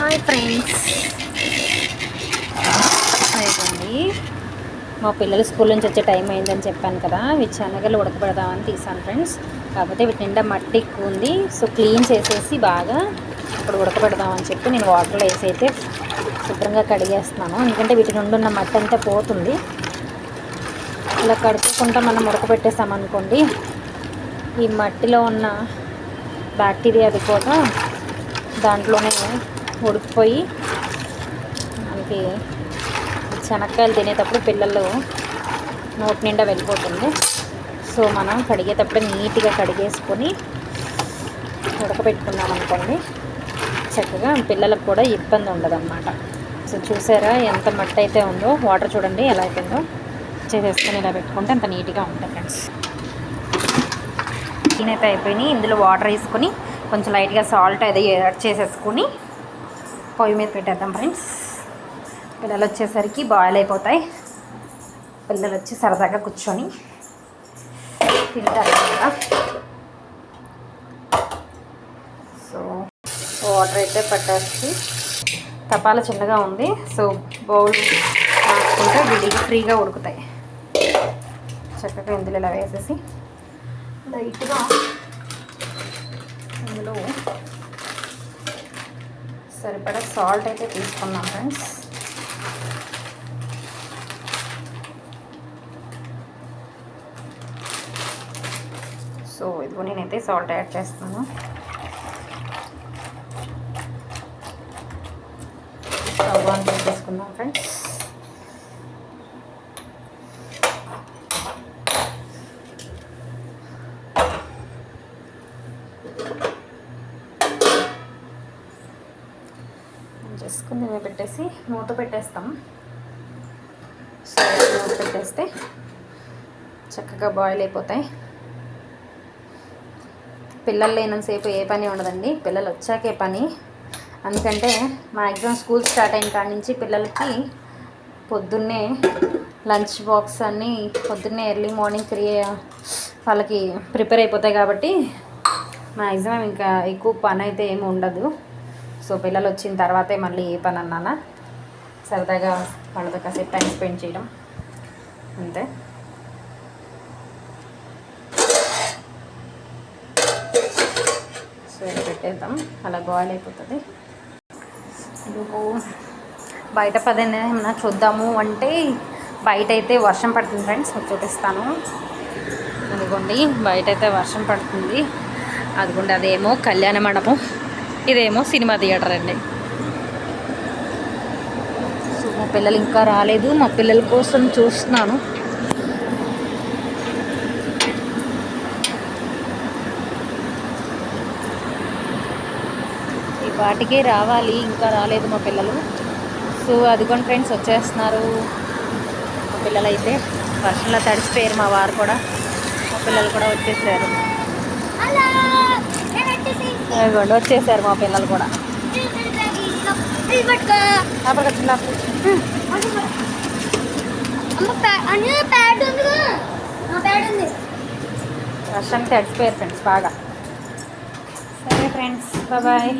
Hi friends అయిపోయింది మా పిల్లలు స్కూల్ నుంచి వచ్చే టైం అయిందని చెప్పాను కదా ఇవి శనగలు ఉడకబెడదామని తీసాను ఫ్రెండ్స్. కాకపోతే వీటి నిండా మట్టి ఎక్కువ ఉంది. సో క్లీన్ చేసేసి బాగా ఇప్పుడు ఉడకబెడదామని చెప్పి నేను వాటర్లో వేసి అయితే శుభ్రంగా కడిగేస్తున్నాను. ఎందుకంటే వీటి నుండి ఉన్న మట్టి అంతా పోతుంది. ఇలా కడుక్కుంటా మనం ఉడకబెట్టేసామనుకోండి ఈ మట్టిలో ఉన్న బ్యాక్టీరియా అది కూడా దాంట్లోనే ఉడికిపోయి మనకి శనక్కాయలు తినేటప్పుడు పిల్లలు నోటి నిండా వెళ్ళిపోతుంది. సో మనం కడిగేటప్పుడు నీట్గా కడిగేసుకొని ఉడకబెట్టుకున్నాం అనుకోండి. చక్కగా పిల్లలకు కూడా ఇబ్బంది ఉండదన్నమాట. సో చూసారా ఎంత మట్టి అయితే ఉందో వాటర్ చూడండి ఎలా అయిపోయిందో. చేసేసుకొని ఇలా పెట్టుకుంటే అంత నీట్గా ఉంటుంది ఫ్రెండ్స్. అయితే అయిపోయినాయి. ఇందులో వాటర్ వేసుకొని కొంచెం లైట్గా సాల్ట్ అది యాడ్ చేసేసుకొని పొయ్యి మీద పెట్టేద్దాం ఫ్రెండ్స్ పిల్లలు వచ్చేసరికి బాయిల్ అయిపోతాయి. పిల్లలు వచ్చి సరదాగా కూర్చొని తింటారు కదా. సో వాటర్ అయితే పట్టేసి తపాల చిన్నగా ఉంది. సో బౌల్ మార్చుకుంటే విడిగా ఫ్రీగా ఉడుకుతాయి. చక్కగా ఇందులో ఇలా వేసేసి లైట్గా ఇందులో సరిపడా సాల్ట్ అయితే తీసుకున్నాం ఫ్రెండ్స్. సో ఇదిగో నేనైతే సాల్ట్ యాడ్ చేస్తున్నాను. Stove on friends. చేసుకుని మేము పెట్టేసి మూత పెట్టేస్తాం. సో మూత పెట్టేస్తే చక్కగా బాయిల్ అయిపోతాయి. పిల్లలు లేనంతసేపు ఏ పని ఉండదండి పిల్లలు వచ్చాకే పని. ఎందుకంటే మ్యాక్సిమం స్కూల్ స్టార్ట్ అయిన కాడి నుంచి పిల్లలకి పొద్దున్నే లంచ్ బాక్స్ అన్నీ పొద్దున్నే ఎర్లీ మార్నింగ్ త్రీ వాళ్ళకి ప్రిపేర్ అయిపోతాయి కాబట్టి మ్యాక్సిమం ఇంకా ఎక్కువ పని అయితే ఏమి ఉండదు. సో పిల్లలు వచ్చిన తర్వాతే మళ్ళీ ఏ పని అన్నానా సరదాగా వాళ్ళతో కాసేపు టైం స్పెండ్ చేయడం. అంతే. సో పెట్టేద్దాం. అలా బాయిల్ అయిపోతుంది. ఇదిగో బయట పదైనా ఏమన్నా చూద్దాము అంటే బయట అయితే వర్షం పడుతుంది ఫ్రెండ్స్. మీకు చూపిస్తాను. అదిగోండి బయట అయితే వర్షం పడుతుంది. అదిగోండి అదేమో కళ్యాణ మండపం. ఇదేమో సినిమా థియేటర్ అండి. సో మా పిల్లలు ఇంకా రాలేదు. మా పిల్లల కోసం చూస్తున్నాను. ఈ పాటికే రావాలి. ఇంకా రాలేదు మా పిల్లలు. సో అదిగోండి ఫ్రెండ్స్ వచ్చేస్తున్నారు. మా పిల్లలు అయితే వర్షంలో తడిసిపోయారు మా వారు కూడా. మా పిల్లలు కూడా వచ్చేసారు. ఇదిగోండి వచ్చేసారు మా పిల్లలు కూడా. అప్పటికి చిన్న వర్షానికి తడిసిపోయారు ఫ్రెండ్స్ బాగా. సరే ఫ్రెండ్స్ బాయ్.